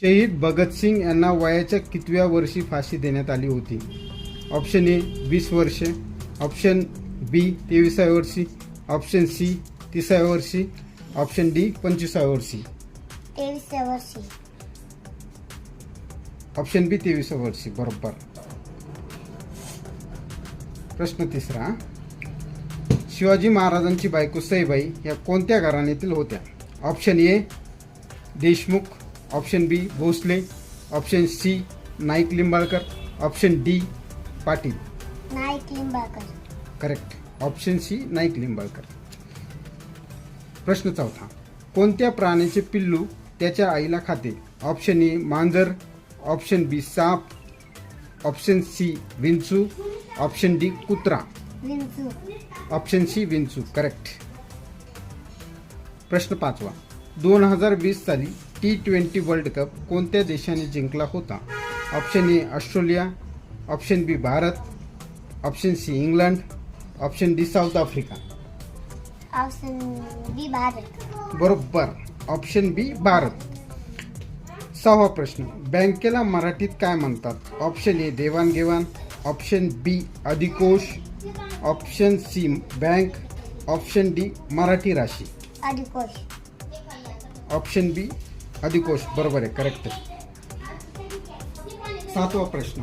शहीद भगतसिंग यांना वयाच्या कितव्या वर्षी फाशी देण्यात आली होती. ऑप्शन ए वीस वर्षे. ऑप्शन बी तेविसाव्या वर्षी. ऑप्शन सी तिसाव्या वर्षी. ऑप्शन डी पंचवीसाव्या वर्षी. तेवीसव्या वर्षी. ऑप्शन बी तेविसाव्या वर्षी. बरोबर. प्रश्न तिसरा. शिवाजी महाराजांची बायको सईबाई या कोणत्या घराण्यातील होत्या? Option A Deshmukh. Option B Bhosale option C Naik Nimbalkar option D Patil. Naik Nimbalkar. Correct option C Naik Nimbalkar. प्रश्न चौथा. कोणत्या प्राण्याचे पिल्लू त्याच्या आईला खाते? ऑप्शन ए मांजर. ऑप्शन बी साप. ऑप्शन सी विंचू. ऑप्शन डी कुत्रा. ऑप्शन सी विंचू. करेक्ट प्रश्न पाचवा. दोन हजार वीस साली टी ट्वेंटी वर्ल्ड कप कोणत्या देशाने जिंकला होता? Option A Australia. Option B Bharat. Option C England. Option D South Africa option B Bharat. बरोबर. Option B Bharat. सहावा प्रश्न. बँकेला मराठीत काय म्हणतात? ऑप्शन ए देवाणघेवाण. Option B अधिकोष. Option C bank option D Marathi राशी. अधिकोष. ऑप्शन बी अधिकोष. बरोबर आहे करेक्ट सातवा प्रश्न.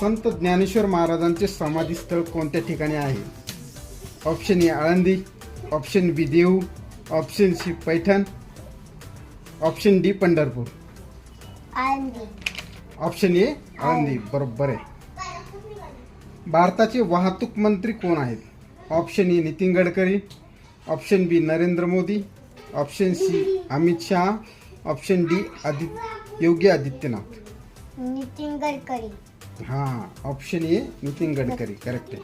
संत ज्ञानेश्वर महाराजांचे समाधीस्थळ कोणत्या ठिकाणी आहे? Option A Alandi. Option B Dehu option C Paithan. Option D Pandharpur. Option A Alandi. बरोबर आहे. भारताचे वाहतूक मंत्री कोण आहेत? Option A Nitin Gadkari. Option B Narendra Modi. Option C Amit Shah option D आदि योगी आदित्यनाथ नितीन गडकरी. हां option A Nitin Gadkari. Correct आहे.